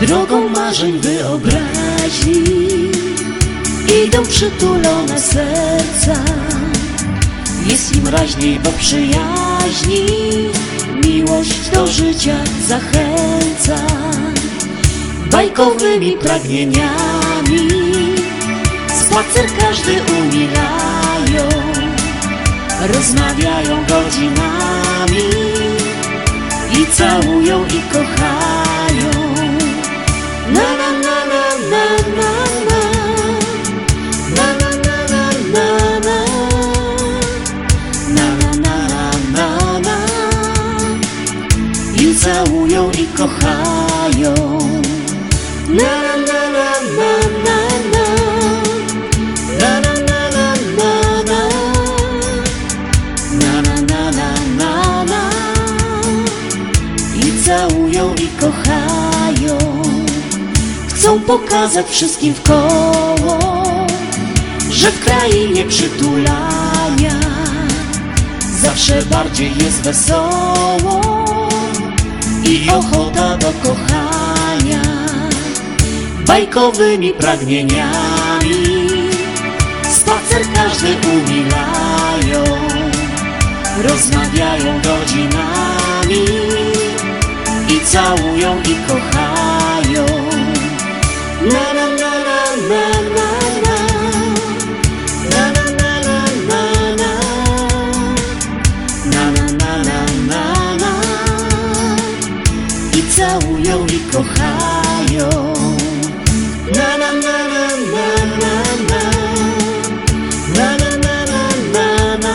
Drogą marzeń wyobraźni Idą przytulone serca. Jest im raźniej, bo przyjaźni. Miłość do życia zachęca. Bajkowymi pragnieniami Spacer każdy umilają Rozmawiają godzinami I całują i kochają całują i kochają Na na na na na na na Na na na na na na Na na na na I całują i kochają Chcą pokazać wszystkim w koło Że w krainie przytulania Zawsze bardziej jest wesoło I ochota do kochania Bajkowymi pragnieniami. Spacer każdy umilają Rozmawiają godzinami I całują i kochają kochają Na na na na na na na Na na na na na na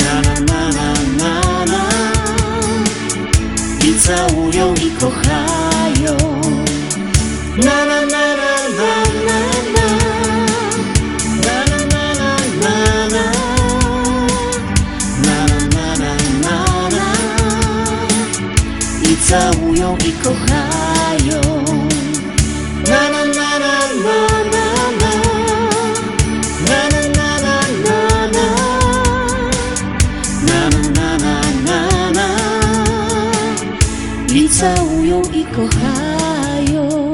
Na na na na na na I całują i kochają Na na całują i kochają Na na na na na na na Na na na na na na Na na na na na I całują i kochają